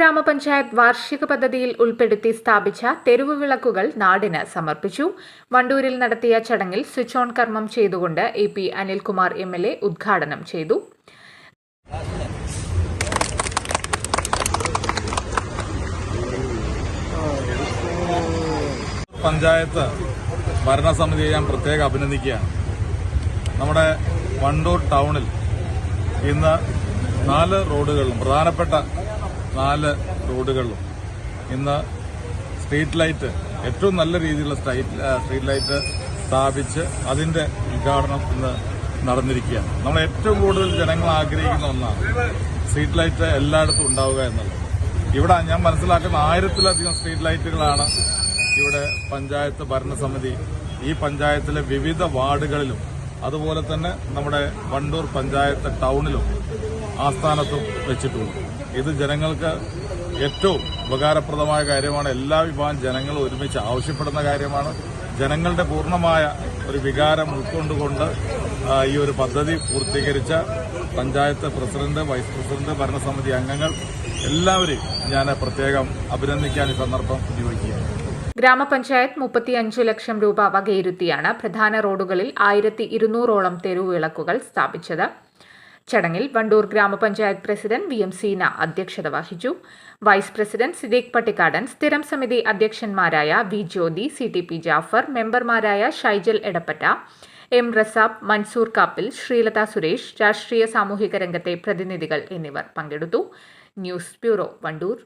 ഗ്രാമപഞ്ചായത്ത് വാർഷിക പദ്ധതിയിൽ ഉൾപ്പെടുത്തി സ്ഥാപിച്ച തെരുവ് വിളക്കുകൾ നാടിന് സമർപ്പിച്ചു. വണ്ടൂരിൽ നടത്തിയ ചടങ്ങിൽ സ്വിച്ച് ഓൺ കർമ്മം ചെയ്തുകൊണ്ട് A P Anilkumar M L A ഉദ്ഘാടനം ചെയ്തു. പഞ്ചായത്ത് ഭരണസമിതിയെ ഞാൻ പ്രത്യേകം അഭിനന്ദിക്കുകയാണ്. നമ്മുടെ വണ്ടൂർ ടൗണിൽ ഇന്ന് നാല് റോഡുകളിലും പ്രധാനപ്പെട്ട നാല് റോഡുകളിലും. ഇന്ന് സ്ട്രീറ്റ് ലൈറ്റ് ഏറ്റവും നല്ല രീതിയിലുള്ള സ്ട്രൈറ്റ് ലൈറ്റ് സ്ഥാപിച്ച് അതിന്റെ ഉദ്ഘാടനം ഇന്ന് നടന്നിരിക്കുകയാണ്. നമ്മൾ ഏറ്റവും കൂടുതൽ ജനങ്ങൾ ആഗ്രഹിക്കുന്ന ഒന്നാണ് സ്ട്രീറ്റ് ലൈറ്റ് എല്ലായിടത്തും ഉണ്ടാവുക എന്നുള്ളത്. ഇവിടെ ഞാൻ മനസ്സിലാക്കുന്ന ആയിരത്തിലധികം സ്ട്രീറ്റ് ലൈറ്റുകളാണ് ഇവിടെ പഞ്ചായത്ത് ഭരണസമിതി ഈ പഞ്ചായത്തിലെ വിവിധ വാർഡുകളിലും അതുപോലെ തന്നെ നമ്മുടെ വണ്ടൂർ പഞ്ചായത്ത് ടൗണിലും ആസ്ഥാനത്തും വെച്ചിട്ടുണ്ട്. ഇത് ജനങ്ങൾക്ക് ഏറ്റവും ഉപകാരപ്രദമായ കാര്യമാണ്. എല്ലാ വിഭാഗം ജനങ്ങളും ഒരുമിച്ച് ആവശ്യപ്പെടുന്ന കാര്യമാണ്. ജനങ്ങളുടെ പൂർണമായ ഒരു വികാരം ഉൾക്കൊണ്ടുകൊണ്ട് ഈ ഒരു പദ്ധതി പൂർത്തീകരിച്ച പഞ്ചായത്ത് പ്രസിഡന്റ് വൈസ് പ്രസിഡന്റ് ഭരണസമിതി അംഗങ്ങൾ എല്ലാവരെയും ഞാൻ പ്രത്യേകം അഭിനന്ദിക്കാൻ ഈ സന്ദർഭം ഉപയോഗിക്കുകയാണ്. ഗ്രാമപഞ്ചായത്ത് മുപ്പത്തിയഞ്ച് ലക്ഷം രൂപ വകയിരുത്തിയാണ് പ്രധാന റോഡുകളിൽ ആയിരത്തി ഇരുന്നൂറോളം തെരുവുവിളക്കുകൾ സ്ഥാപിച്ചത്. ചടങ്ങിൽ വണ്ടൂർ ഗ്രാമപഞ്ചായത്ത് പ്രസിഡന്റ് വി എം സീന അധ്യക്ഷത വഹിച്ചു. വൈസ് പ്രസിഡന്റ് സിദ്ദീഖ് പട്ടിക്കാടൻ സ്ഥിരം സമിതി അധ്യക്ഷന്മാരായ V Jyothi C T P Jafar മെമ്പർമാരായ ഷൈജൽ എടപ്പറ്റ എം റസാബ് മൻസൂർ കാപ്പിൽ ശ്രീലത സുരേഷ് രാഷ്ട്രീയ സാമൂഹിക രംഗത്തെ പ്രതിനിധികൾ എന്നിവർ പങ്കെടുത്തു. News bureau Wandoor.